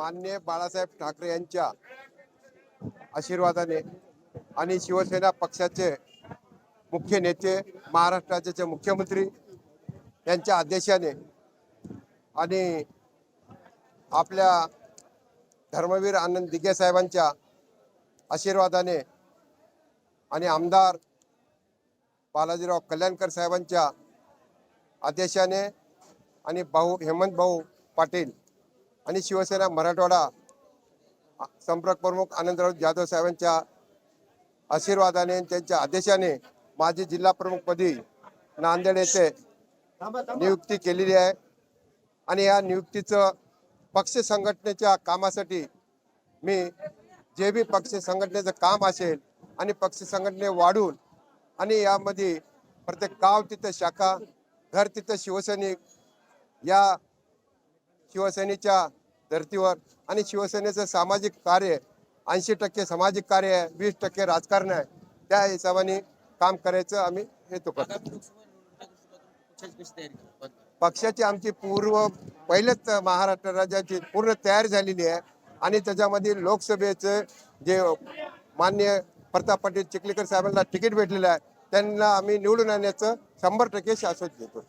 मान्य बाळासाहेब ठाकरे यांच्या आशीर्वादाने आणि शिवसेना पक्षाचे मुख्य नेते महाराष्ट्राचे मुख्यमंत्री यांच्या आदेशाने आणि आपल्या धर्मवीर आनंद दिघे साहेबांच्या आशीर्वादाने आणि आमदार बालाजीराव कल्याणकर साहेबांच्या आदेशाने आणि भाऊ हेमंत भाऊ पाटील आणि शिवसेना मराठवाडा संपर्क प्रमुख आनंदराव जाधव साहेबांच्या आशीर्वादाने त्यांच्या आदेशाने माझी जिल्हा प्रमुखपदी नांदेड येथे नियुक्ती केलेली आहे. आणि या नियुक्तीचं पक्ष संघटनेच्या कामासाठी मी जे बी पक्ष संघटनेचं काम असेल आणि पक्ष संघटने वाढून आणि यामध्ये प्रत्येक गाव तिथं शाखा घर तिथं शिवसैनिक या शिवसेनेच्या धर्तीवर. आणि शिवसेनेचं सामाजिक कार्य ऐंशी टक्के सामाजिक कार्य आहे वीस टक्के राजकारण आहे. त्या हिशोबाने काम करायचं आम्ही हेतू करतो. पक्षाची आमची पूर्व पहिलेच महाराष्ट्र राज्याची पूर्ण तयारी झालेली आहे. आणि त्याच्यामध्ये लोकसभेचं जे मान्य प्रताप पाटील चिखलीकर साहेबांना तिकीट भेटलेलं आहे त्यांना आम्ही निवडून आणण्याचं शंभर टक्के शाश्वत देतो.